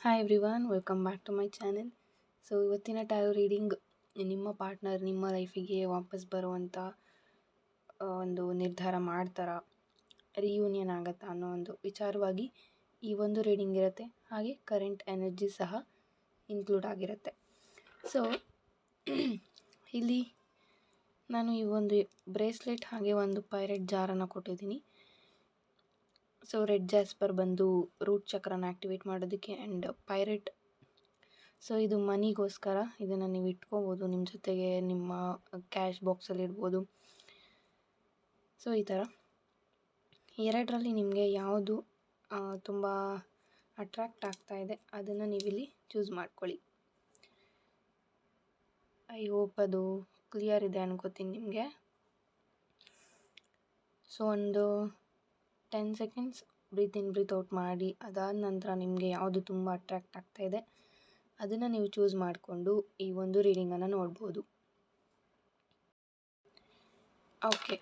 Hi everyone welcome back to my channel so ಇವತ್ತಿನ tarot reading ನಿಮ್ಮ partner ನಿಮ್ಮ ಲೈಫಿಗೆ ವಾಪಸ್ ಬರುವಂಥ ಒಂದು ನಿರ್ಧಾರ ಮಾಡ್ತಾರಾ ರಿಯೂನಿಯನ್ ಆಗತ್ತಾ ಅನ್ನೋ ಒಂದು ವಿಚಾರವಾಗಿ ಈ ಒಂದು ರೀಡಿಂಗ್ ಇರುತ್ತೆ. ಹಾಗೆ ಕರೆಂಟ್ ಎನರ್ಜಿ ಸಹ ಇನ್ಕ್ಲೂಡ್ ಆಗಿರುತ್ತೆ. ಸೊ ಇಲ್ಲಿ ನಾನು ಈ ಒಂದು ಬ್ರೇಸ್ಲೆಟ್ ಹಾಗೆ ಒಂದು ಪೈರೆಟ್ ಜಾರನ್ನು ಕೊಟ್ಟಿದ್ದೀನಿ. ಸೊ ರೆಡ್ ಜಾಸ್ಪರ್ ಬಂದು ರೂಟ್ ಚಕ್ರನ ಆ್ಯಕ್ಟಿವೇಟ್ ಮಾಡೋದಕ್ಕೆ ಆ್ಯಂಡ್ ಪೈರೆಟ್ ಸೊ ಇದು ಮನಿಗೋಸ್ಕರ ಇದನ್ನು ನೀವು ಇಟ್ಕೋಬೋದು. ನಿಮ್ಮ ಜೊತೆಗೆ ನಿಮ್ಮ ಕ್ಯಾಶ್ ಬಾಕ್ಸಲ್ಲಿ ಇಡ್ಬೋದು. ಸೊ ಈ ಥರ ಎರಡರಲ್ಲಿ ನಿಮಗೆ ಯಾವುದು ತುಂಬ ಅಟ್ರ್ಯಾಕ್ಟ್ ಆಗ್ತಾ ಇದೆ, ಅದನ್ನು ನೀವಿಲ್ಲಿ ಚೂಸ್ ಮಾಡ್ಕೊಳ್ಳಿ. ಐ ಹೋಪ್ ಅದು ಕ್ಲಿಯರ್ ಇದೆ ಅನ್ಕೋತೀನಿ ನಿಮಗೆ. ಸೊ ಒಂದು ten seconds breathe in breathe out ಮಾಡಿ ಅದಾದ ನಂತರ ನಿಮಗೆ ಯಾವುದು ತುಂಬ ಅಟ್ರ್ಯಾಕ್ಟ್ ಆಗ್ತಾ ಇದೆ, ಅದನ್ನು ನೀವು ಚೂಸ್ ಮಾಡಿಕೊಂಡು ಈ ಒಂದು ರೀಡಿಂಗನ್ನು ನೋಡ್ಬೋದು. ಓಕೆ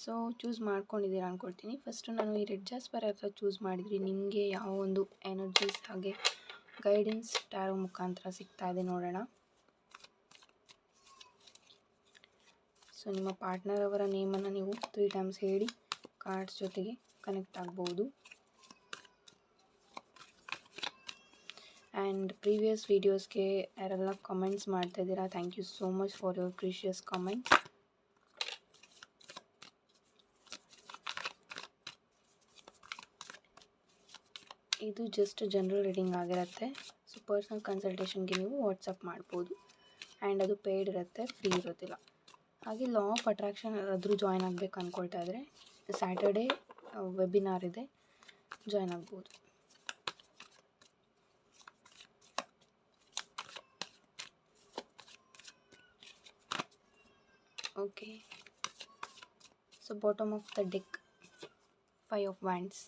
ಸೊ ಚೂಸ್ ಮಾಡ್ಕೊಂಡಿದ್ದೀರಾ ಅಂದ್ಕೊಳ್ತೀನಿ ಫಸ್ಟು ನಾನು ಈ ರೆಡ್ ಜಾಸ್ಪರ್ ಹತ್ರ ಚೂಸ್ ಮಾಡಿದ್ರಿ ನಿಮಗೆ ಯಾವ ಒಂದು ಎನರ್ಜೀಸ್ ಹಾಗೆ ಗೈಡೆನ್ಸ್ ಟ್ಯಾರೋ ಮುಖಾಂತರ ಸಿಗ್ತಾ ಇದೆ ನೋಡೋಣ. ಸೊ ನಿಮ್ಮ ಪಾರ್ಟ್ನರ್ ಅವರ ನೇಮನ್ನು ನೀವು ತ್ರೀ ಟೈಮ್ಸ್ ಹೇಳಿ ಕಾರ್ಡ್ಸ್ ಜೊತೆಗೆ ಕನೆಕ್ಟ್ ಆಗ್ಬೋದು. ಆ್ಯಂಡ್ ಪ್ರೀವಿಯಸ್ ವೀಡಿಯೋಸ್ಗೆ ಯಾರೆಲ್ಲ ಕಮೆಂಟ್ಸ್ ಮಾಡ್ತಾ ಇದ್ದೀರಾ thank you so much for your precious comments ಇದು ಜಸ್ಟ್ ಜನರಲ್ ರೀಡಿಂಗ್ ಆಗಿರುತ್ತೆ. ಸೊ ಪರ್ಸ್ನಲ್ ಕನ್ಸಲ್ಟೇಷನ್ಗೆ ನೀವು ವಾಟ್ಸಪ್ ಮಾಡ್ಬೋದು. ಆ್ಯಂಡ್ ಅದು ಪೇಯ್ಡ್ ಇರುತ್ತೆ ಫ್ರೀ ಇರೋದಿಲ್ಲ. ಹಾಗೆ ಲಾ ಆಫ್ ಅಟ್ರಾಕ್ಷನ್ ಆದರೂ ಜಾಯ್ನ್ ಆಗಬೇಕು ಅಂದ್ಕೊಳ್ತಾ ಇದ್ದರೆ ಸ್ಯಾಟರ್ಡೇ ವೆಬಿನಾರ್ ಇದೆ. ಜಾಯ್ನ್ ಆಗ್ಬೋದು. Okay so bottom of the deck five of wands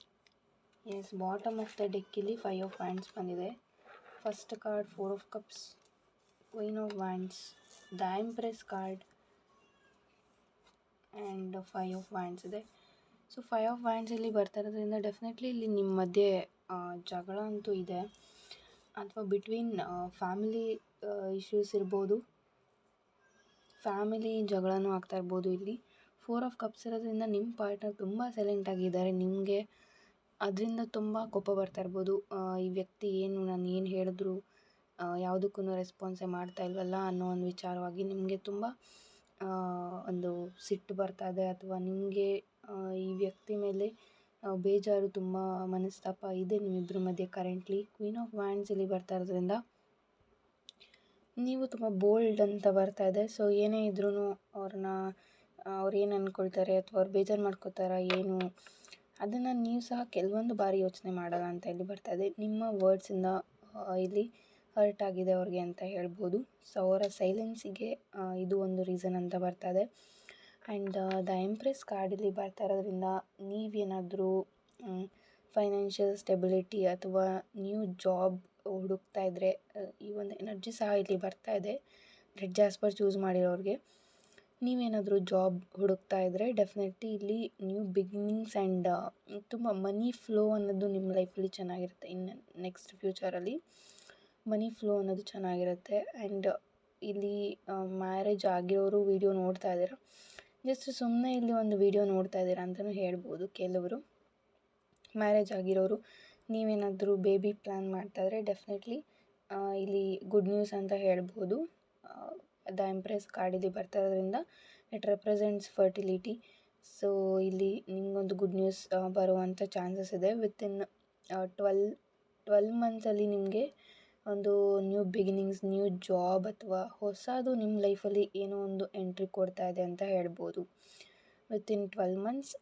yes bottom of the ಡೆಕ್ಕಲ್ಲಿ five of wands ಬಂದಿದೆ. First card four of cups queen of wands the empress card and five of wands ಇದೆ. So five of wands ಇಲ್ಲಿ ಬರ್ತಾ ಇರೋದ್ರಿಂದ definitely ಇಲ್ಲಿ ನಿಮ್ಮ ಮಧ್ಯೆ ಜಗಳ ಅಂತೂ ಇದೆ. ಅಥವಾ ಬಿಟ್ವೀನ್ ಫ್ಯಾಮಿಲಿ ಇಶ್ಯೂಸ್ ಇರ್ಬೋದು. ಫ್ಯಾಮಿಲಿ ಜಗಳನೂ ಆಗ್ತಾ ಇರ್ಬೋದು ಇಲ್ಲಿ. ಫೋರ್ ಆಫ್ ಕಪ್ಸ್ ಇರೋದ್ರಿಂದ ನಿಮ್ಮ ಪಾರ್ಟ್ನರ್ ತುಂಬ ಸೈಲೆಂಟ್ ಆಗಿದ್ದಾರೆ. ನಿಮಗೆ ಅದರಿಂದ ತುಂಬ ಕೋಪ ಬರ್ತಾ ಇರ್ಬೋದು. ಈ ವ್ಯಕ್ತಿ ಏನು, ನಾನು ಏನು ಹೇಳಿದ್ರು ಯಾವುದಕ್ಕೂ ರೆಸ್ಪಾನ್ಸೇ ಮಾಡ್ತಾ ಇಲ್ವಲ್ಲ ಅನ್ನೋ ಒಂದು ವಿಚಾರವಾಗಿ ನಿಮಗೆ ತುಂಬ ಒಂದು ಸಿಟ್ಟು ಬರ್ತಾ ಇದೆ. ಅಥವಾ ನಿಮಗೆ ಈ ವ್ಯಕ್ತಿ ಮೇಲೆ ಬೇಜಾರು ತುಂಬ ಮನಸ್ತಾಪ ಇದೆ. ನಿಮ್ಮಿಬ್ಬರ ಮಧ್ಯೆ ಕರೆಂಟ್ಲಿ ಕ್ವೀನ್ ಆಫ್ ವ್ಯಾಂಡ್ಸ್ ಇಲ್ಲಿ ಬರ್ತಾ ಇರೋದ್ರಿಂದ ನೀವು ತುಂಬ ಬೋಲ್ಡ್ ಅಂತ ಬರ್ತಾ ಇದೆ. ಸೊ ಏನೇ ಇದ್ರೂ ಅವ್ರನ್ನ, ಅವ್ರು ಏನು ಅಂದ್ಕೊಳ್ತಾರೆ ಅಥವಾ ಅವ್ರು ಬೇಜಾರು ಮಾಡ್ಕೋತಾರ ಏನು, ಅದನ್ನು ನೀವು ಸಹ ಕೆಲವೊಂದು ಬಾರಿ ಯೋಚನೆ ಮಾಡಲ್ಲ ಅಂತ ಇಲ್ಲಿ ಬರ್ತಾ ಇದೆ. ನಿಮ್ಮ ವರ್ಡ್ಸಿಂದ ಇಲ್ಲಿ ಹರ್ಟ್ ಆಗಿದೆ ಅವ್ರಿಗೆ ಅಂತ ಹೇಳ್ಬೋದು. ಸೊ ಅವರ ಸೈಲೆನ್ಸಿಗೆ ಇದು ಒಂದು ರೀಸನ್ ಅಂತ ಬರ್ತಾ ಇದೆ. ಆ್ಯಂಡ್ ದ ಎಂಪ್ರೆಸ್ ಕಾರ್ಡಲ್ಲಿ ಬರ್ತಾ ಇರೋದ್ರಿಂದ ನೀವೇನಾದರೂ ಫೈನಾನ್ಷಿಯಲ್ ಸ್ಟೆಬಿಲಿಟಿ ಅಥವಾ ನ್ಯೂ ಜಾಬ್ ಹುಡುಕ್ತಾ ಇದ್ದರೆ ಈ ಒಂದು ಎನರ್ಜಿ ಸಹ ಇಲ್ಲಿ ಬರ್ತಾ ಇದೆ. ರೆಡ್ ಜಾಸ್ಪರ್ ಚೂಸ್ ಮಾಡಿರೋರಿಗೆ. ನೀವೇನಾದರೂ ಜಾಬ್ ಹುಡುಕ್ತಾ ಇದ್ದರೆ ಡೆಫಿನೆಟ್ಲಿ ಇಲ್ಲಿ ನ್ಯೂ ಬಿಗಿನಿಂಗ್ಸ್ ಆ್ಯಂಡ್ ತುಂಬ ಮನಿ ಫ್ಲೋ ಅನ್ನೋದು ನಿಮ್ಮ ಲೈಫಲ್ಲಿ ಚೆನ್ನಾಗಿರುತ್ತೆ. ಇನ್ನು ನೆಕ್ಸ್ಟ್ ಫ್ಯೂಚರಲ್ಲಿ ಮನಿ ಫ್ಲೋ ಅನ್ನೋದು ಚೆನ್ನಾಗಿರುತ್ತೆ. ಆ್ಯಂಡ್ ಇಲ್ಲಿ ಮ್ಯಾರೇಜ್ ಆಗಿರೋರು ವಿಡಿಯೋ ನೋಡ್ತಾ ಇದ್ದೀರಾ? ಜಸ್ಟ್ ಸುಮ್ಮನೆ ಇಲ್ಲಿ ಒಂದು ವೀಡಿಯೋ ನೋಡ್ತಾ ಇದ್ದೀರಾ ಅಂತಲೂ ಹೇಳ್ಬೋದು. ಕೆಲವರು ಮ್ಯಾರೇಜ್ ಆಗಿರೋರು, ನೀವೇನಾದರೂ ಬೇಬಿ ಪ್ಲ್ಯಾನ್ ಮಾಡ್ತಾಯಿದ್ರೆ ಡೆಫಿನೆಟ್ಲಿ ಇಲ್ಲಿ ಗುಡ್ ನ್ಯೂಸ್ ಅಂತ ಹೇಳ್ಬೋದು. ದ ಎಂಪ್ರೆಸ್ ಕಾರ್ಡ್ ಇಲ್ಲಿ ಬರ್ತಾ ಇರೋದ್ರಿಂದ ಇಟ್ ರೆಪ್ರೆಸೆಂಟ್ಸ್ ಫರ್ಟಿಲಿಟಿ ಸೊ ಇಲ್ಲಿ ನಿಮಗೊಂದು ಗುಡ್ ನ್ಯೂಸ್ ಬರುವಂಥ ಚಾನ್ಸಸ್ ಇದೆ. ವಿತಿನ್ ಟ್ವೆಲ್ ಟ್ವೆಲ್ ಮಂತ್ಸಲ್ಲಿ ನಿಮಗೆ ಒಂದು ನ್ಯೂ ಬಿಗಿನಿಂಗ್ಸ್ ನ್ಯೂ ಜಾಬ್ ಅಥವಾ ಹೊಸದು ನಿಮ್ಮ ಲೈಫಲ್ಲಿ ಏನೋ ಒಂದು ಎಂಟ್ರಿ ಕೊಡ್ತಾ ಇದೆ ಅಂತ ಹೇಳ್ಬೋದು. ವಿತಿನ್ ಟ್ವೆಲ್ ಮಂತ್ಸ್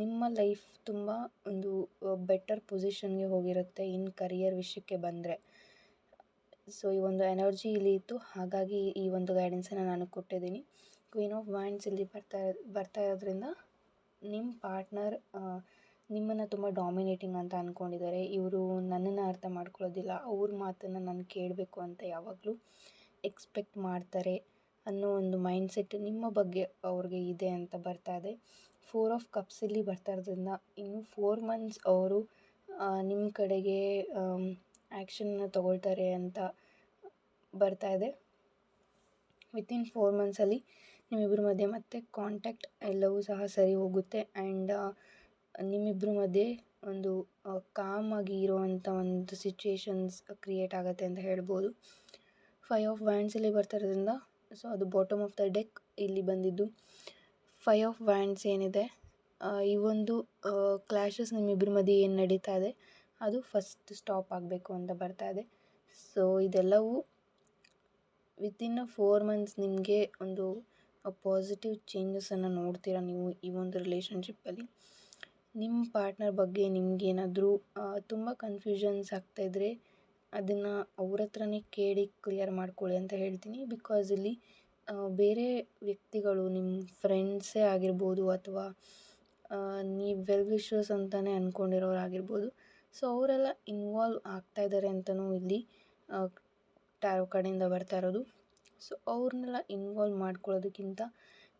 ನಿಮ್ಮ ಲೈಫ್ ತುಂಬ ಒಂದು ಬೆಟರ್ ಪೊಸಿಷನ್ಗೆ ಹೋಗಿರುತ್ತೆ ಇನ್ ಕರಿಯರ್ ವಿಷಯಕ್ಕೆ ಬಂದರೆ. ಸೊ ಈ ಒಂದು ಎನರ್ಜಿ ಇಲ್ಲಿ ಇತ್ತು. ಹಾಗಾಗಿ ಈ ಒಂದು ಗೈಡೆನ್ಸನ್ನು ನಾನು ಕೊಟ್ಟಿದ್ದೀನಿ. ಕ್ವೀನ್ ಆಫ್ ವ್ಯಾಂಡ್ಸ್ ಇಲ್ಲಿ ಬರ್ತಾ ಬರ್ತಾ ಇರೋದ್ರಿಂದ ನಿಮ್ಮ ಪಾರ್ಟ್ನರ್ ನಿಮ್ಮನ್ನು ತುಂಬ ಡಾಮಿನೇಟಿಂಗ್ ಅಂತ ಅಂದ್ಕೊಂಡಿದ್ದಾರೆ ಇವರು ನನ್ನನ್ನು ಅರ್ಥ ಮಾಡ್ಕೊಳ್ಳೋದಿಲ್ಲ. ಅವ್ರ ಮಾತನ್ನು ನಾನು ಕೇಳಬೇಕು ಅಂತ ಯಾವಾಗಲೂ ಎಕ್ಸ್ಪೆಕ್ಟ್ ಮಾಡ್ತಾರೆ ಅನ್ನೋ ಒಂದು ಮೈಂಡ್ಸೆಟ್ ನಿಮ್ಮ ಬಗ್ಗೆ ಅವ್ರಿಗೆ ಇದೆ ಅಂತ ಬರ್ತಾ ಇದೆ. ಫೋರ್ ಆಫ್ ಕಪ್ಸಲ್ಲಿ ಬರ್ತಾ ಇರೋದ್ರಿಂದ ಇನ್ನು ಫೋರ್ ಮಂತ್ಸ್ ಅವರು ನಿಮ್ಮ ಕಡೆಗೆ ಆ್ಯಕ್ಷನ್ನ ತಗೊಳ್ತಾರೆ ಅಂತ ಬರ್ತಾ ಇದೆ. ವಿತಿನ್ ಫೋರ್ ಮಂತ್ಸಲ್ಲಿ ನಿಮ್ಮಿಬ್ಬರ ಮಧ್ಯೆ ಮತ್ತೆ ಕಾಂಟ್ಯಾಕ್ಟ್ ಎಲ್ಲವೂ ಸಹ ಸರಿ ಹೋಗುತ್ತೆ. ಆ್ಯಂಡ್ ನಿಮ್ಮಿಬ್ಬರ ಮಧ್ಯೆ ಒಂದು ಕಾಮಾಗಿ ಇರುವಂಥ ಒಂದು ಸಿಚುಯೇಷನ್ಸ್ ಕ್ರಿಯೇಟ್ ಆಗುತ್ತೆ ಅಂತ ಹೇಳ್ಬೋದು. ಫೈ ಆಫ್ ವ್ಯಾಂಡ್ಸಲ್ಲಿ ಬರ್ತಾ ಇರೋದ್ರಿಂದ ಸೊ ಅದು ಬಾಟಮ್ ಆಫ್ ದ ಡೆಕ್ ಇಲ್ಲಿ ಬಂದಿದ್ದು. ಫೈವ್ ಆಫ್ ವ್ಯಾಂಡ್ಸ್ ಏನಿದೆ ಈ ಒಂದು ಕ್ಲ್ಯಾಶಸ್ ನಿಮ್ಮಿಬ್ಬರ ಮಧ್ಯೆ ಏನು ನಡೀತಾ ಇದೆ, ಅದು ಫಸ್ಟ್ ಸ್ಟಾಪ್ ಆಗಬೇಕು ಅಂತ ಬರ್ತಾ ಇದೆ. ಸೊ ಇದೆಲ್ಲವೂ ವಿತಿನ್ ಅ ಫೋರ್ ಮಂತ್ಸ್ ನಿಮಗೆ ಒಂದು ಪಾಸಿಟಿವ್ ಚೇಂಜಸನ್ನು ನೋಡ್ತೀರಾ ನೀವು ಈ ಒಂದು ರಿಲೇಷನ್ಶಿಪ್ಪಲ್ಲಿ ನಿಮ್ಮ ಪಾರ್ಟ್ನರ್ ಬಗ್ಗೆ ನಿಮಗೇನಾದ್ರೂ ತುಂಬ ಕನ್ಫ್ಯೂಷನ್ಸ್ ಆಗ್ತಾಯಿದ್ರೆ ಅದನ್ನು ಅವ್ರ ಹತ್ರನೇ ಕೇಳಿ ಕ್ಲಿಯರ್ ಮಾಡ್ಕೊಳ್ಳಿ ಅಂತ ಹೇಳ್ತೀನಿ. ಬಿಕಾಸ್ ಇಲ್ಲಿ ಬೇರೆ ವ್ಯಕ್ತಿಗಳು ನಿಮ್ಮ ಫ್ರೆಂಡ್ಸೇ ಆಗಿರ್ಬೋದು ಅಥವಾ ನೀವು ವೆಲ್ ವಿಶರ್ಸ್ ಅಂತಲೇ ಅಂದ್ಕೊಂಡಿರೋರು ಆಗಿರ್ಬೋದು. ಸೊ ಅವರೆಲ್ಲ ಇನ್ವಾಲ್ವ್ ಆಗ್ತಾ ಇದ್ದಾರೆ ಅಂತಲೂ ಇಲ್ಲಿ ಟ್ಯಾರೋ ಕಡೆಯಿಂದ ಬರ್ತಾ ಇರೋದು. ಸೊ ಅವ್ರನ್ನೆಲ್ಲ ಇನ್ವಾಲ್ವ್ ಮಾಡ್ಕೊಳ್ಳೋದಕ್ಕಿಂತ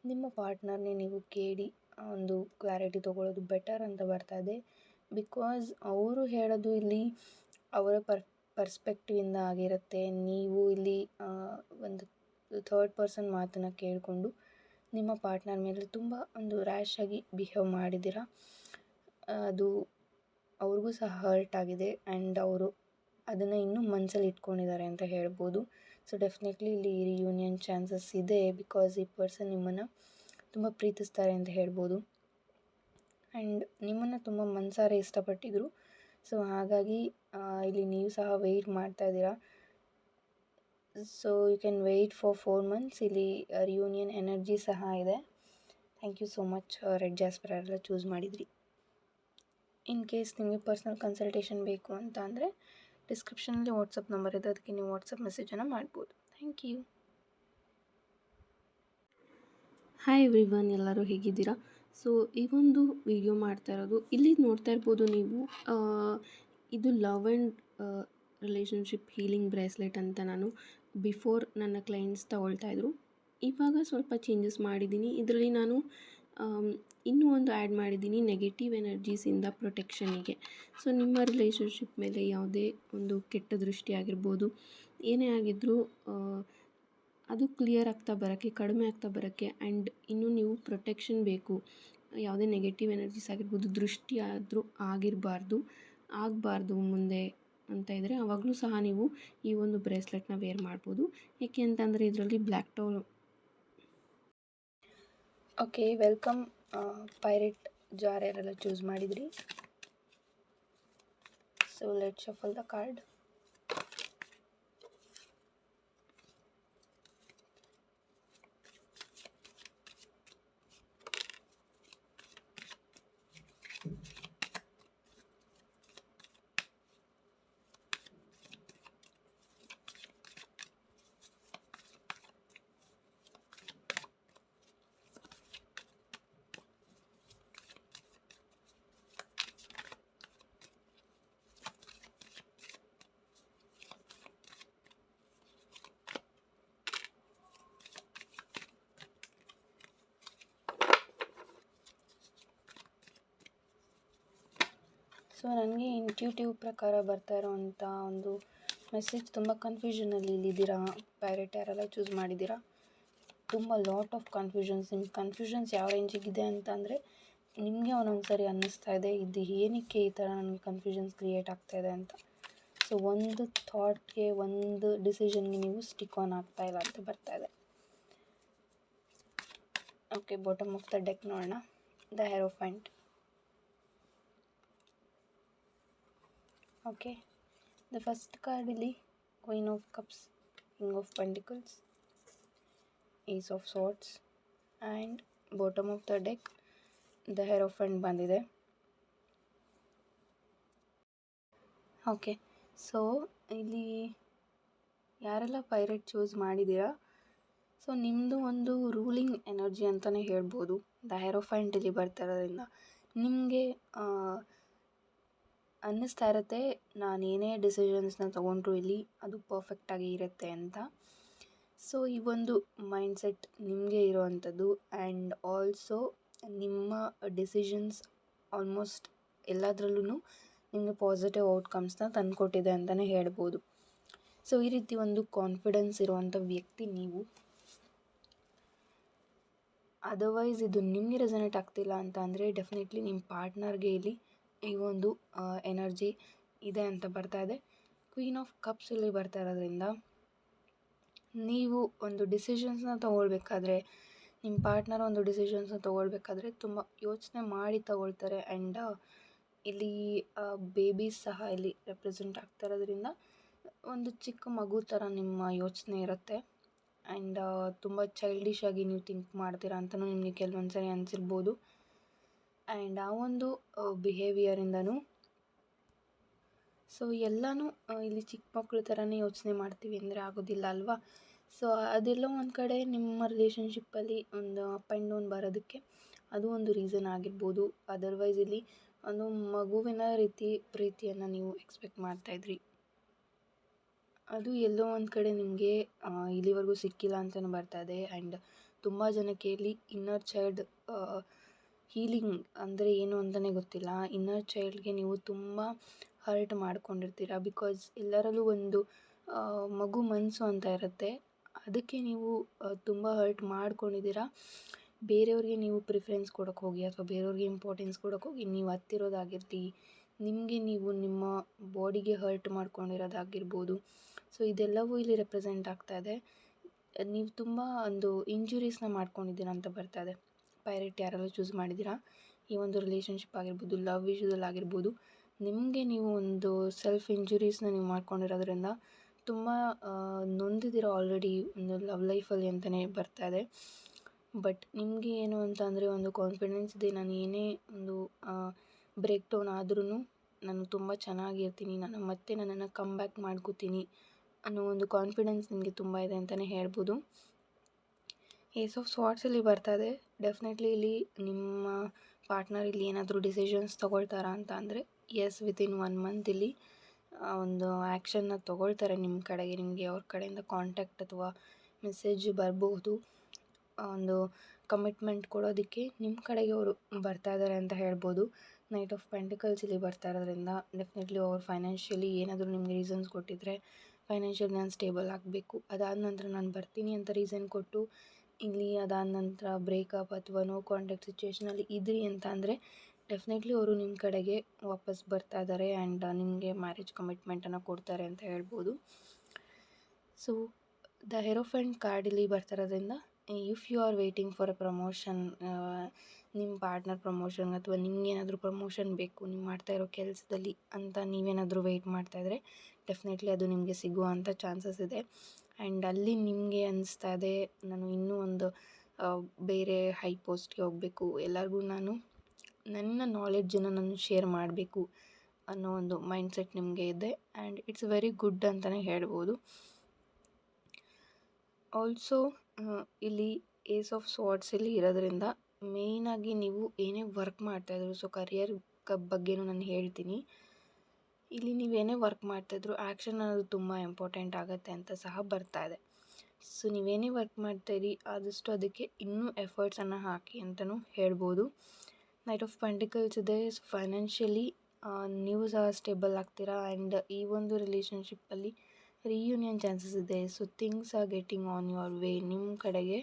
ನಿಮ್ಮ ಪಾರ್ಟ್ನರ್ನೇ ನೀವು ಕೇಳಿ ಒಂದು ಕ್ಲಾರಿಟಿ ತೊಗೊಳ್ಳೋದು ಬೆಟರ್ ಅಂತ ಬರ್ತಾ ಇದೆ ಬಿಕಾಸ್ ಅವರು ಹೇಳೋದು ಇಲ್ಲಿ ಅವರ ಪರ್ ಪರ್ಸ್ಪೆಕ್ಟಿವಿಂದ ಆಗಿರುತ್ತೆ. ನೀವು ಇಲ್ಲಿ ಒಂದು ಥರ್ಡ್ ಪರ್ಸನ್ ಮಾತನ್ನು ಕೇಳಿಕೊಂಡು ನಿಮ್ಮ ಪಾರ್ಟ್ನರ್ ಮೇಲೆ ತುಂಬ ಒಂದು ರ್ಯಾಶ್ ಆಗಿ ಬಿಹೇವ್ ಮಾಡಿದ್ದೀರ? ಅದು ಅವ್ರಿಗೂ ಸಹ ಹರ್ಟ್ ಆಗಿದೆ ಆ್ಯಂಡ್ ಅವರು ಅದನ್ನು ಇನ್ನೂ ಮನಸ್ಸಲ್ಲಿ ಇಟ್ಕೊಂಡಿದ್ದಾರೆ ಅಂತ ಹೇಳ್ಬೋದು. ಸೊ ಡೆಫಿನೆಟ್ಲಿ ಇಲ್ಲಿ ರಿಯೂನಿಯನ್ ಚಾನ್ಸಸ್ ಇದೆ ಬಿಕಾಸ್ ಈ ಪರ್ಸನ್ ನಿಮ್ಮನ್ನು ತುಂಬ ಪ್ರೀತಿಸ್ತಾರೆ ಅಂತ ಹೇಳ್ಬೋದು. ಆ್ಯಂಡ್ ನಿಮ್ಮನ್ನು ತುಂಬ ಮನಸಾರೆ ಇಷ್ಟಪಟ್ಟಿದ್ರು. ಸೊ, ಹಾಗಾಗಿ ಇಲ್ಲಿ ನೀವು ಸಹ ವೆಯ್ಟ್ ಮಾಡ್ತಾ ಇದ್ದೀರಾ. So you can wait for four months ಇಲ್ಲಿ ರಿಯೂನಿಯನ್ ಎನರ್ಜಿ ಸಹ ಇದೆ. Thank you so much red jasper ಎಲ್ಲ ಚೂಸ್ ಮಾಡಿದ್ರಿ. ಇನ್ ಕೇಸ್ ನಿಮಗೆ ಪರ್ಸ್ನಲ್ ಕನ್ಸಲ್ಟೇಷನ್ ಬೇಕು ಅಂತ ಅಂದರೆ ಡಿಸ್ಕ್ರಿಪ್ಷನಲ್ಲಿ ವಾಟ್ಸಪ್ ನಂಬರ್ ಇದೆ. ಅದಕ್ಕೆ ನೀವು ವಾಟ್ಸಪ್ ಮೆಸೇಜನ್ನು ಮಾಡ್ಬೋದು. ಥ್ಯಾಂಕ್ ಯು ಹಾಯ್ ಎವ್ರಿವನ್ ಎಲ್ಲರೂ ಹೇಗಿದ್ದೀರಾ? ಸೊ ಈ ಒಂದು ವಿಡಿಯೋ ಮಾಡ್ತಾ ಇರೋದು, ಇಲ್ಲಿ ನೋಡ್ತಾ ಇರ್ಬೋದು ನೀವು ಇದು love and relationship healing bracelet ಅಂತ ನಾನು ಬಿಫೋರ್ ನನ್ನ ಕ್ಲೈಂಟ್ಸ್ ತಗೊಳ್ತಾ ಇದ್ರು. ಇವಾಗ ಸ್ವಲ್ಪ ಚೇಂಜಸ್ ಮಾಡಿದ್ದೀನಿ. ಇದರಲ್ಲಿ ನಾನು ಇನ್ನೂ ಒಂದು ಆ್ಯಡ್ ಮಾಡಿದ್ದೀನಿ ನೆಗೆಟಿವ್ ಎನರ್ಜೀಸಿಂದ ಪ್ರೊಟೆಕ್ಷನಿಗೆ ಸೊ ನಿಮ್ಮ ರಿಲೇಷನ್ಶಿಪ್ ಮೇಲೆ ಯಾವುದೇ ಒಂದು ಕೆಟ್ಟ ದೃಷ್ಟಿ ಆಗಿರ್ಬೋದು, ಏನೇ ಆಗಿದ್ದರೂ ಅದು ಕ್ಲಿಯರ್ ಆಗ್ತಾ ಬರೋಕ್ಕೆ, ಕಡಿಮೆ ಆಗ್ತಾ ಬರೋಕ್ಕೆ ಆ್ಯಂಡ್ ಇನ್ನೂ ನೀವು ಪ್ರೊಟೆಕ್ಷನ್ ಬೇಕು. ಯಾವುದೇ ನೆಗೆಟಿವ್ ಎನರ್ಜೀಸ್ ಆಗಿರ್ಬೋದು, ದೃಷ್ಟಿ ಆದರೂ ಆಗಿರಬಾರ್ದು, ಆಗಬಾರ್ದು ಮುಂದೆ ಅಂತ ಇದ್ದರೆ ಆವಾಗಲೂ ಸಹ ನೀವು ಈ ಒಂದು ಬ್ರೇಸ್ಲೆಟ್ನ ವೇರ್ ಮಾಡ್ಬೋದು. ಏಕೆ ಅಂತಂದರೆ ಇದರಲ್ಲಿ ಬ್ಲ್ಯಾಕ್ ಟೋಲ್ ಓಕೆ ವೆಲ್ಕಮ್ ಪೈರೇಟ್ ಜಾರ್ ಯಾರೆಲ್ಲ ಚೂಸ್ ಮಾಡಿದ್ರಿ? So let shuffle the card so ನನಗೆ ಇಂಟ್ಯೂಟಿವ್ ಪ್ರಕಾರ ಬರ್ತಾ ಇರೋವಂಥ ಒಂದು ಮೆಸೇಜ್ ತುಂಬ ಕನ್ಫ್ಯೂಷನಲ್ಲಿ ಇಲ್ಲಿದ್ದೀರಾ? ಪ್ಯಾರೆಟ್ ಯಾರೆಲ್ಲ ಚೂಸ್ ಮಾಡಿದ್ದೀರಾ? ತುಂಬ ಲಾಟ್ ಆಫ್ ಕನ್ಫ್ಯೂಷನ್ಸ್ ನಿಮ್ಮ ಕನ್ಫ್ಯೂಷನ್ಸ್ ಯಾವ ರೇಂಜಿಗಿದೆ ಅಂತ ಅಂದರೆ ನಿಮಗೆ ಒಂದೊಂದು ಸರಿ ಅನ್ನಿಸ್ತಾ ಇದೆ, ಇದು ಏನಕ್ಕೆ ಈ ಥರ ನನಗೆ ಕನ್ಫ್ಯೂಷನ್ಸ್ ಕ್ರಿಯೇಟ್ ಆಗ್ತಾಯಿದೆ ಅಂತ. ಸೊ ಒಂದು ಥಾಟ್ಗೆ ಒಂದು ಡಿಸಿಷನ್ಗೆ ನೀವು ಸ್ಟಿಕ್ ಆನ್ ಆಗ್ತಾ ಇಲ್ಲ ಅಂತ ಬರ್ತಾ ಇದೆ. Okay bottom of the deck ನೋಡೋಣ. The hierophant okay the first card ಇಲ್ಲಿ queen of cups king of pentacles ace of swords and bottom of the deck the heir of ಬಂದಿದೆ. ಓಕೆ ಸೊ ಇಲ್ಲಿ ಯಾರೆಲ್ಲ ಪೈರೇಟ್ ಚೂಸ್ ಮಾಡಿದ್ದೀರಾ? So ನಿಮ್ಮದು ಒಂದು ruling energy ಅಂತಲೇ ಹೇಳ್ಬೋದು. ದ ಹೆರೋಫೈಂಟ್ ಇಲ್ಲಿ ಬರ್ತಾ ಇರೋದ್ರಿಂದ. ನಿಮಗೆ ಅನ್ನಿಸ್ತಾ ಇರುತ್ತೆ. ನಾನು ಏನೇ ಡಿಸಿಷನ್ಸ್ನ ತೊಗೊಂಡ್ರು ಇಲ್ಲಿ ಅದು ಪರ್ಫೆಕ್ಟಾಗಿ ಇರುತ್ತೆ ಅಂತ. ಸೊ ಈ ಒಂದು ಮೈಂಡ್ಸೆಟ್ ನಿಮಗೆ ಇರೋವಂಥದ್ದು ಆ್ಯಂಡ್ ಆಲ್ಸೋ ನಿಮ್ಮ ಡಿಸಿಷನ್ಸ್ ಆಲ್ಮೋಸ್ಟ್ ಎಲ್ಲದರಲ್ಲೂ ನಿಮಗೆ ಪಾಸಿಟಿವ್ ಔಟ್ಕಮ್ಸ್ನ ತಂದುಕೊಟ್ಟಿದೆ ಅಂತಲೇ ಹೇಳ್ಬೋದು. ಸೊ ಈ ರೀತಿ ಒಂದು ಕಾನ್ಫಿಡೆನ್ಸ್ ಇರುವಂಥ ವ್ಯಕ್ತಿ ನೀವು. ಅದರ್ವೈಸ್ ಇದು ನಿಮಗೆ ರೆಸನೇಟ್ ಆಗ್ತಿಲ್ಲ ಅಂತ ಅಂದರೆ ಡೆಫಿನೆಟ್ಲಿ ನಿಮ್ಮ ಪಾರ್ಟ್ನರ್ಗೆ ಇಲ್ಲಿ ಈ ಒಂದು ಎನರ್ಜಿ ಇದೆ ಅಂತ ಬರ್ತಾ ಇದೆ. ಕ್ವೀನ್ ಆಫ್ ಕಪ್ಸ್ ಇಲ್ಲಿ ಬರ್ತಾ ಇರೋದ್ರಿಂದ ನೀವು ಒಂದು ಡಿಸಿಷನ್ಸ್ನ ತೊಗೊಳ್ಬೇಕಾದ್ರೆ ನಿಮ್ಮ ಪಾರ್ಟ್ನರ್ ಒಂದು ಡಿಸಿಷನ್ಸ್ನ ತೊಗೊಳ್ಬೇಕಾದ್ರೆ ತುಂಬ ಯೋಚನೆ ಮಾಡಿ ತಗೊಳ್ತಾರೆ ಆ್ಯಂಡ್ ಇಲ್ಲಿ ಬೇಬೀಸ್ ಸಹ ಇಲ್ಲಿ ರೆಪ್ರೆಸೆಂಟ್ ಆಗ್ತಾ ಇರೋದ್ರಿಂದ ಒಂದು ಚಿಕ್ಕ ಮಗು ಥರ ನಿಮ್ಮ ಯೋಚನೆ ಇರುತ್ತೆ. ಆ್ಯಂಡ್ ತುಂಬ ಚೈಲ್ಡಿಶ್ ಆಗಿ ನೀವು ಥಿಂಕ್ ಮಾಡ್ತೀರಾ ಅಂತಲೂ ನಿಮಗೆ ಕೆಲವೊಂದು ಸರಿ ಅನಿಸಿರ್ಬೋದು. ಆ್ಯಂಡ್ ಆ ಒಂದು ಬಿಹೇವಿಯರಿಂದನೂ ಸೊ ಎಲ್ಲನೂ ಇಲ್ಲಿ ಚಿಕ್ಕ ಮಕ್ಳ ಥರನೇ ಯೋಚನೆ ಮಾಡ್ತೀವಿ ಅಂದರೆ ಆಗೋದಿಲ್ಲ ಅಲ್ವಾ? ಸೊ ಅದೆಲ್ಲೋ ಒಂದು ಕಡೆ ನಿಮ್ಮ ರಿಲೇಷನ್ಶಿಪ್ಪಲ್ಲಿ ಒಂದು ಅಪ್ ಆ್ಯಂಡ್ ಡೌನ್ ಬರೋದಕ್ಕೆ ಅದು ಒಂದು ರೀಸನ್ ಆಗಿರ್ಬೋದು. ಅದರ್ವೈಸ್ ಇಲ್ಲಿ ಒಂದು ಮಗುವಿನ ರೀತಿ, ಪ್ರೀತಿಯನ್ನು ನೀವು ಎಕ್ಸ್ಪೆಕ್ಟ್ ಮಾಡ್ತಾಯಿದ್ರಿ ಅದು ಎಲ್ಲೋ ಒಂದು ಕಡೆ ನಿಮಗೆ ಇಲ್ಲಿವರೆಗೂ ಸಿಕ್ಕಿಲ್ಲ ಅಂತಲೂ ಬರ್ತಾ ಇದೆ. ಆ್ಯಂಡ್ ತುಂಬ ಜನಕ್ಕೆ ಇಲ್ಲಿ ಇನ್ನರ್ ಚೈಲ್ಡ್ ಹೀಲಿಂಗ್ ಅಂದರೆ ಏನು ಅಂತಲೇ ಗೊತ್ತಿಲ್ಲ. ಇನ್ನರ್ ಚೈಲ್ಡ್ಗೆ ನೀವು ತುಂಬ ಹರ್ಟ್ ಮಾಡ್ಕೊಂಡಿರ್ತೀರ. ಬಿಕಾಸ್ ಎಲ್ಲರಲ್ಲೂ ಒಂದು ಮಗು ಮನಸ್ಸು ಅಂತ ಇರುತ್ತೆ. ಅದಕ್ಕೆ ನೀವು ತುಂಬ ಹರ್ಟ್ ಮಾಡ್ಕೊಂಡಿದ್ದೀರ. ಬೇರೆಯವ್ರಿಗೆ ನೀವು ಪ್ರಿಫರೆನ್ಸ್ ಕೊಡೋಕ್ಕೆ ಹೋಗಿ ಅಥವಾ ಬೇರೆಯವ್ರಿಗೆ ಇಂಪಾರ್ಟೆನ್ಸ್ ಕೊಡೋಕ್ಕೆ ಹೋಗಿ ನೀವು ಹತ್ತಿರೋದಾಗಿರಲಿ ನಿಮಗೆ ನೀವು ನಿಮ್ಮ ಬಾಡಿಗೆ ಹರ್ಟ್ ಮಾಡ್ಕೊಂಡಿರೋದಾಗಿರ್ಬೋದು. ಸೊ, ಇದೆಲ್ಲವೂ ಇಲ್ಲಿ ರೆಪ್ರೆಸೆಂಟ್ ಆಗ್ತಾ ಇದೆ. ನೀವು ತುಂಬ ಒಂದು ಇಂಜುರೀಸ್ನ ಮಾಡ್ಕೊಂಡಿದ್ದೀರ ಅಂತ ಬರ್ತಾ ಇದೆ. ಪೈರೇಟ್ ಯಾರೆಲ್ಲ ಚೂಸ್ ಮಾಡಿದ್ದೀರಾ? ಈ ಒಂದು ರಿಲೇಷನ್ಶಿಪ್ ಆಗಿರ್ಬೋದು ಲವ್ ವಿಷಯದಲ್ಲಿ ಆಗಿರ್ಬೋದು, ನಿಮಗೆ ನೀವು ಒಂದು ಸೆಲ್ಫ್ ಇಂಜುರೀಸ್ನ ನೀವು ಮಾಡ್ಕೊಂಡಿರೋದ್ರಿಂದ ತುಂಬ ನೊಂದಿದ್ದೀರಾ ಆಲ್ರೆಡಿ ಒಂದು ಲವ್ ಲೈಫಲ್ಲಿ ಅಂತಲೇ ಬರ್ತಾ ಇದೆ. ಬಟ್ ನಿಮಗೆ ಏನು ಅಂತ ಅಂದರೆ ಒಂದು ಕಾನ್ಫಿಡೆನ್ಸ್ ಇದೆ, ನಾನು ಏನೇ ಒಂದು ಬ್ರೇಕ್ ಡೌನ್ ಆದ್ರೂ ನಾನು ತುಂಬ ಚೆನ್ನಾಗಿರ್ತೀನಿ, ನಾನು ಮತ್ತೆ ನನ್ನನ್ನು ಕಮ್ ಬ್ಯಾಕ್ ಮಾಡ್ಕೋತೀನಿ ಅನ್ನೋ ಒಂದು ಕಾನ್ಫಿಡೆನ್ಸ್ ನಿಮಗೆ ತುಂಬ ಇದೆ ಅಂತಲೇ ಹೇಳ್ಬೋದು. ಏಸ್ ಆಫ್ ಸ್ವಾಟ್ಸಲ್ಲಿ ಬರ್ತಾ ಇದೆ ಡೆಫಿನೆಟ್ಲಿ ಇಲ್ಲಿ ನಿಮ್ಮ ಪಾರ್ಟ್ನರ್ ಇಲ್ಲಿ ಏನಾದರೂ ಡಿಸಿಷನ್ಸ್ ತೊಗೊಳ್ತಾರಾ ಅಂತ ಅಂದರೆ ಎಸ್ ವಿತಿನ್ ಒನ್ ಮಂತ್ ಇಲ್ಲಿ ಒಂದು ಆ್ಯಕ್ಷನ್ನ ತೊಗೊಳ್ತಾರೆ ನಿಮ್ಮ ಕಡೆಗೆ, ನಿಮಗೆ ಅವ್ರ ಕಡೆಯಿಂದ ಕಾಂಟ್ಯಾಕ್ಟ್ ಅಥವಾ ಮೆಸೇಜ್ ಬರಬಹುದು ಒಂದು ಕಮಿಟ್ಮೆಂಟ್ ಕೊಡೋದಕ್ಕೆ ನಿಮ್ಮ ಕಡೆಗೆ ಅವರು ಬರ್ತಾ ಇದ್ದಾರೆ ಅಂತ ಹೇಳ್ಬೋದು. ನೈಟ್ ಆಫ್ ಪೆಂಟಿಕಲ್ಸ್ ಇಲ್ಲಿ ಬರ್ತಾ ಇರೋದ್ರಿಂದ ಡೆಫಿನೆಟ್ಲಿ ಅವ್ರು ಫೈನಾನ್ಷಿಯಲಿ ಏನಾದರೂ ನಿಮಗೆ ರೀಸನ್ಸ್ ಕೊಟ್ಟಿದ್ದರೆ ಫೈನಾನ್ಷಿಯಲಿ ನಾನು ಸ್ಟೇಬಲ್ ಆಗಬೇಕು. ಅದಾದ ನಂತರ ನಾನು ಬರ್ತೀನಿ ಅಂತ ರೀಸನ್ ಕೊಟ್ಟು ಇಲ್ಲಿ ಅದಾದ ನಂತರ ಬ್ರೇಕಪ್ ಅಥವಾ ನೋ ಕಾಂಟ್ಯಾಕ್ಟ್ ಸಿಚುವೇಶನಲ್ಲಿ ಇದ್ರಿ ಅಂತ ಅಂದರೆ ಡೆಫಿನೆಟ್ಲಿ ಅವರು ನಿಮ್ಮ ಕಡೆಗೆ ವಾಪಸ್ ಬರ್ತಾ ಇದ್ದಾರೆ ಆ್ಯಂಡ್ ನಿಮಗೆ ಮ್ಯಾರೇಜ್ ಕಮಿಟ್ಮೆಂಟನ್ನು ಕೊಡ್ತಾರೆ ಅಂತ ಹೇಳ್ಬೋದು. ಸೊ ದ ಹೆರೋಫೆಂಟ್ ಕಾರ್ಡ್ ಇಲ್ಲಿ ಬರ್ತಾ ಇರೋದ್ರಿಂದ if you are waiting for a promotion ನಿಮ್ಮ ಪಾರ್ಟ್ನರ್ ಪ್ರಮೋಷನ್ ಅಥವಾ ನಿಮಗೇನಾದರೂ ಪ್ರಮೋಷನ್ ಬೇಕು, ನೀವು ಮಾಡ್ತಾ ಇರೋ ಕೆಲಸದಲ್ಲಿ ಅಂತ ನೀವೇನಾದರೂ ಮಾಡ್ತಾ ಮಾಡ್ತಾಯಿದ್ರೆ ಡೆಫಿನೆಟ್ಲಿ ಅದು ನಿಮಗೆ ಸಿಗುವಂಥ ಚಾನ್ಸಸ್ ಇದೆ. ಆ್ಯಂಡ್ ಅಲ್ಲಿ ನಿಮಗೆ ಅನಿಸ್ತಾ ಇದೆ, ನಾನು ಇನ್ನೂ ಒಂದು ಬೇರೆ ಹೈ ಪೋಸ್ಟ್ಗೆ ಹೋಗಬೇಕು. ಎಲ್ಲರಿಗೂ ನಾನು ನನ್ನ ನಾಲೆಡ್ಜನ್ನು ನಾನು ಶೇರ್ ಮಾಡಬೇಕು ಅನ್ನೋ ಒಂದು ಮೈಂಡ್ಸೆಟ್ ನಿಮಗೆ ಇದೆ ಆ್ಯಂಡ್ ಇಟ್ಸ್ ವೆರಿ ಗುಡ್ ಅಂತಲೇ ಹೇಳ್ಬೋದು. ಆಲ್ಸೋ ಇಲ್ಲಿ ಏಸ್ ಆಫ್ ಸ್ವಾರ್ಡ್ಸ್ ಇಲ್ಲಿ ಇರೋದ್ರಿಂದ ಮೇಯ್ನಾಗಿ ನೀವು ಏನೇ ವರ್ಕ್ ಮಾಡ್ತಾಯಿದ್ರು ಸೊ ಕರಿಯರ್ ಕ ಬಗ್ಗೆನೂ ನಾನು ಹೇಳ್ತೀನಿ. ಇಲ್ಲಿ ನೀವೇನೇ ವರ್ಕ್ ಮಾಡ್ತಾಯಿದ್ರು ಆ್ಯಕ್ಷನ್ ಅನ್ನೋದು ತುಂಬ ಇಂಪಾರ್ಟೆಂಟ್ ಆಗುತ್ತೆ ಅಂತ ಸಹ ಬರ್ತಾ ಇದೆ. ಸೊ ನೀವೇನೇ ವರ್ಕ್ ಮಾಡ್ತಾಯಿರಿ ಆದಷ್ಟು ಅದಕ್ಕೆ ಇನ್ನೂ ಎಫರ್ಟ್ಸನ್ನು ಹಾಕಿ ಅಂತಲೂ ಹೇಳ್ಬೋದು. ನೈಟ್ ಆಫ್ ಪೆಂಟಿಕಲ್ಸ್ ಇದೆ. ಸೊ ಫೈನಾನ್ಷಿಯಲಿ ನೀವು ಸಹ ಸ್ಟೇಬಲ್ ಆಗ್ತೀರಾ? ಆ್ಯಂಡ್ ಈ ಒಂದು ರಿಲೇಷನ್ಶಿಪ್ಪಲ್ಲಿ ರಿಯೂನಿಯನ್ ಚಾನ್ಸಸ್ ಇದೆ. So things are getting on your way ನಿಮ್ಮ ಕಡೆಗೆ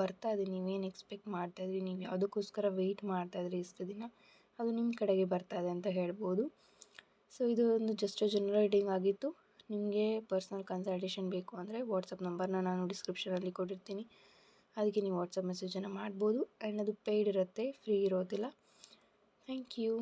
ಬರ್ತಾ ಇದೆ. ನೀವೇನು ಎಕ್ಸ್ಪೆಕ್ಟ್ ಮಾಡ್ತಾಯಿದ್ರಿ ನೀವು ಯಾವುದಕ್ಕೋಸ್ಕರ ವೆಯ್ಟ್ ಮಾಡ್ತಾಯಿದ್ರಿ ಇಷ್ಟು ದಿನ? ಅದು ನಿಮ್ಮ ಕಡೆಗೆ ಬರ್ತಾ ಇದೆ ಅಂತ ಹೇಳ್ಬೋದು. ಸೊ ಇದು ಒಂದು ಜಸ್ಟ್ ಜನರಲ್ ರೀಡಿಂಗ್ ಆಗಿತ್ತು. ನಿಮಗೆ ಪರ್ಸ್ನಲ್ ಕನ್ಸಲ್ಟೇಷನ್ ಬೇಕು ಅಂದರೆ ವಾಟ್ಸಪ್ ನಂಬರ್ನ ನಾನು ಡಿಸ್ಕ್ರಿಪ್ಷನಲ್ಲಿ ಕೊಟ್ಟಿರ್ತೀನಿ. ಅದಕ್ಕೆ ನೀವು ವಾಟ್ಸಪ್ ಮೆಸೇಜನ್ನು ಮಾಡ್ಬೋದು. ಆ್ಯಂಡ್ ಅದು ಪೇಯ್ಡ್ ಇರುತ್ತೆ ಫ್ರೀ ಇರೋದಿಲ್ಲ. Thank you